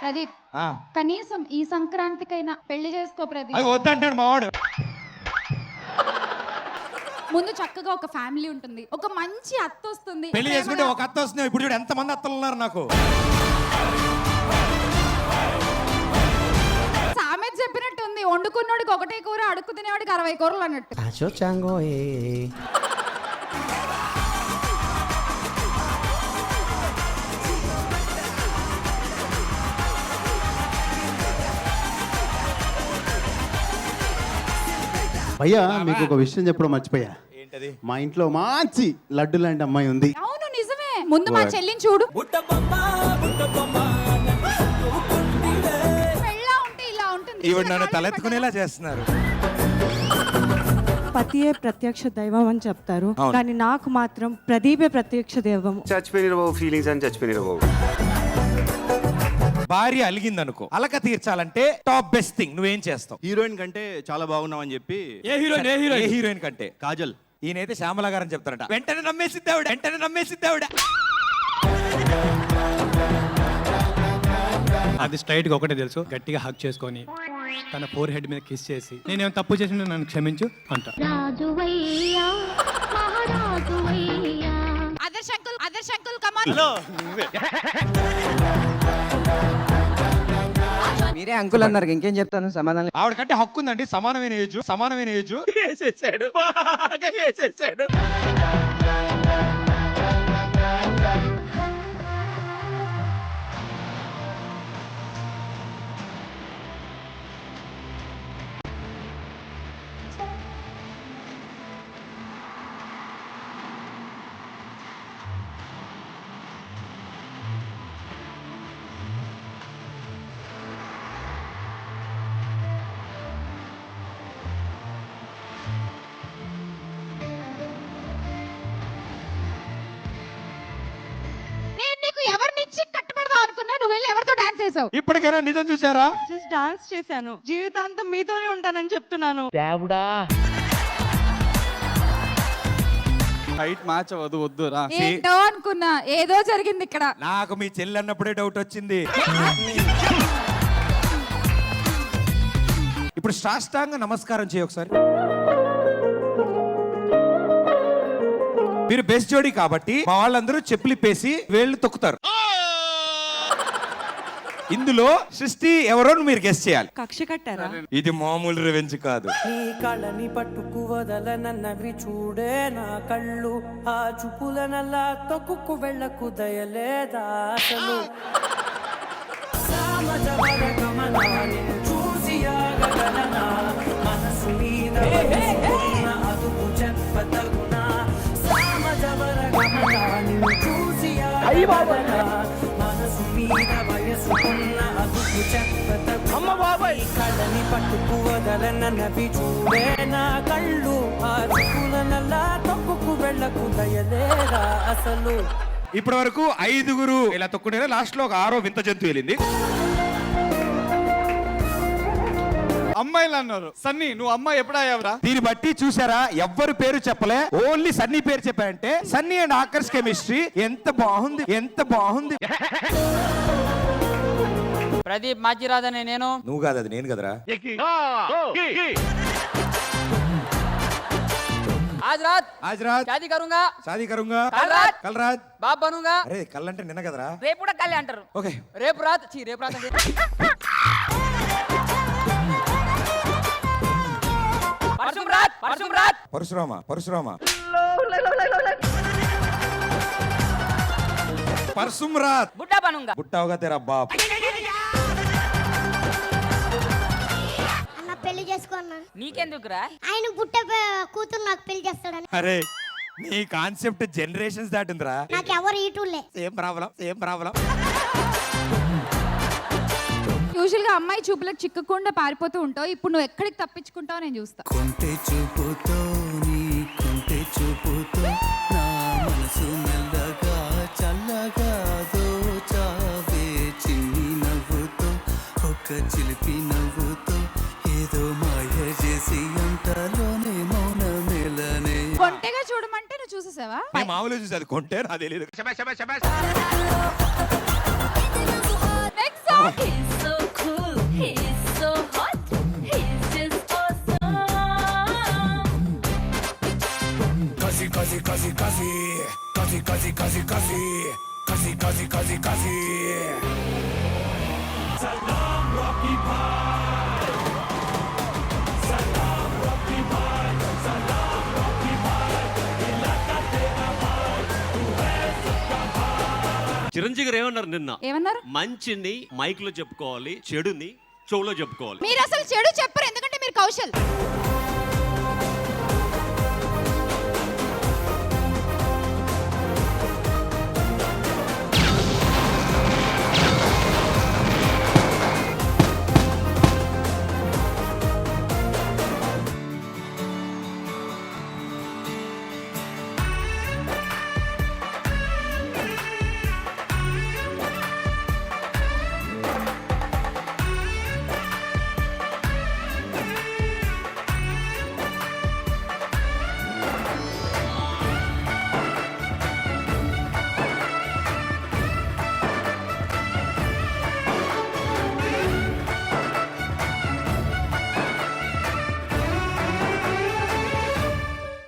ప్రదీప్ ఆ, కనీసం ఈ సంక్రాంతికైనా పెళ్ళి చేసుకో ప్రదీప్. వద్దంటాడు మావాడు. ముందు చక్కగా ఒక ఫ్యామిలీ ఉంటుంది. ఒక మంచి అత్త వస్తుంది. పెళ్ళి చేసుకుంటే ఒక అత్త వస్తుంది. ఇప్పుడు చూడు ఎంత మంది అత్తలు ఉన్నారు నాకు. సామెత చెప్పినట్టు ఉంది వండుకున్నోడికి ఒకటే కూర అడుక్కు తినేవాడికి అరవై కూరలు అన్నట్టు. భయ్యా మీకు ఒక విషయం చెప్పడం మర్చిపోయా. ఏంటది? మా ఇంట్లో మంచి లడ్డు లాంటి అమ్మాయి ఉంది. అవును నిజమే. ముందు మా చెల్లిని చూడు. పెళ్ళా ఉంటే ఇలా ఉంటుంది. ఈవిడ నన్ను తలెత్తుకునేలా చేస్తున్నారు. పతియే ప్రత్యక్ష దైవం అని చెప్తారు. అవును. కానీ నాకు మాత్రం ప్రదీపే ప్రత్యక్ష దైవం. చచ్చిపోయిన బాబు ఫీలింగ్స్ అని చచ్చిపోయిన బాబు భార్య అలిగింది అనుకో అలక తీర్చాలంటే టాప్ బెస్ట్ థింగ్ నువ్వేం చేస్తావు? హీరోయిన్ కంటే చాలా బాగున్నావు అని చెప్పి ఏ హీరోయిన్ ఏ హీరోయిన్ ఏ హీరోయిన్? కంటే. కాజల్. ఈయనైతే శ్యామల గారు అని చెప్తారట. వెంటనే నమ్మేసిద్ది ఆవిడ వెంటనే నమ్మేసిద్ది ఆవిడ. అది స్ట్రైట్గా ఒకటే తెలుసు. గట్టిగా హక్ చేసుకొని తన ఫోర్ హెడ్ మీద కిస్ చేసి నేనేం తప్పు చేసిన నన్ను క్షమించు అంట. అదర్ శంకుల్ అదర్ శంకుల్ కమాన్ మీరే అంకుల్ అన్నారు ఇంకేం చెప్తాను? సమాధానం ఆవిడ కంటే హక్కు ఉందండి. సమానమైన ఏజ్ సమానమైన ఏజ్ నేను చేసావు ఇప్పటికైనా నిజం చూసారా జస్ట్ డాన్స్ చేశాను. జీవితాంతం మీతోనే ఉంటానని చెప్తున్నాను. హైట్ మ్యాచ్ అవ్వదు వద్దు రా. ఏంటో అనుకున్నా. ఏదో జరిగింది ఇక్కడ. నాకు మీ చెల్లి అన్నప్పుడే డౌట్ వచ్చింది. ఇప్పుడు సాష్టాంగ నమస్కారం చేయ ఒకసారి. మీరు బెస్ట్ జోడీ కాబట్టి మా వాళ్ళందరూ చెప్పులిప్పేసి వేళ్ళు తొక్కుతారు. ఇందులో సృష్టి ఎవరో మీరు గెస్ట్ చేయాలి. కక్ష కట్టారా? ఇది మామూలు రివెంజ్ కాదు. నీ కళని పట్టుకు వదలనన్నవి చూడే నా కళ్ళు. ఆ చూపులనల్లా తొక్కుకు వెళ్ళకు దయలేదా అసలు? సామజవర గమనాన్ని చూసి ఆగగలనా మనసు మీద వయసుకున్న అదుపు చెప్పతగునా సామజవర గమనాన్ని చూసి ఆగగలనా? మనసు మీద అదుపు చెప్పతగునా ఈ కళని పట్టుకు వదలనన్నవి చూడే నా కళ్ళు. ఆ తొక్కుకు వెళ్ళకు దయలేదా అసలు? ఇప్పటి వరకు ఐదుగురు ఇలా తొక్కునే లాస్ట్లో ఒక ఆరో వింత జంతువు వెళ్ళింది. అమ్మాయిలు అన్నారు. సన్నీ నువ్వు అమ్మాయి ఎప్పుడు అయ్యావురా? దీన్ని బట్టి చూసారా ఎవ్వరు పేరు చెప్పలే. ఓన్లీ సన్నీ పేరు చెప్పారంటే సన్నీ అండ్ ఆకర్స్ కెమిస్ట్రీ ఎంత బాగుంది ఎంత బాగుంది. ప్రదీప్ మాచిరాజనే నేను నువ్వు కాదు అది నేను కదరా आज रात ఆజ్ రాజ్ शादी करूंगा షాదీ కరుంగా కల్ రాత్ కల్ రాజ్ బాప్ బనూంగా అరే కల్ అంటే నిన్న కదరా రేపు కూడా కళ్ళే అంటారు ఓకే రేపు రాత్ చీ రేపు రాత్ అంటే పరశుం రాత్ పరశుం రాత్ పరశురామ పరశురామ పరశుం రాత్ బుడ్డా బనుంగా బుట్టావుగా తెరా బాప్ చేసుకున్నా నీకెందుకురా? ఆయన పుట్ట కూతురు నాకు పెళ్ళి చేస్తాడని. అరే నీ కాన్సెప్ట్ జనరేషన్స్ దాటిందిరా. నాకు ఎవరు ఈటులే సేమ్ ప్రాబ్లం సేమ్ ప్రాబ్లం యూజువల్గా అమ్మాయి చూపులకు చిక్కకుండా పారిపోతూ ఉంటావు. ఇప్పుడు నువ్వు ఎక్కడికి తప్పించుకుంటావు నేను చూస్తా. కొంటె చూపుతో నీ కొంటె చూపుతో. చూడమంటే నువ్వు చూసేసావా నేను మామూలుగా చూసి అది కొంటే నాకు తెలియదు next song He's so cool, he's so hot, he's just awesome. Casi, casi, casi, casi. Casi, casi, casi, casi. Casi, casi, casi, casi. Salam Rocky Pie. Chiranjeevi garu ఏమన్నారు నిన్న? ఏమన్నారు? మంచిని మైక్లో చెప్పుకోవాలి చెడుని చెవులో చెప్పుకోవాలి. మీరు అసలు చెడు చెప్పరు ఎందుకంటే మీరు కౌశల్.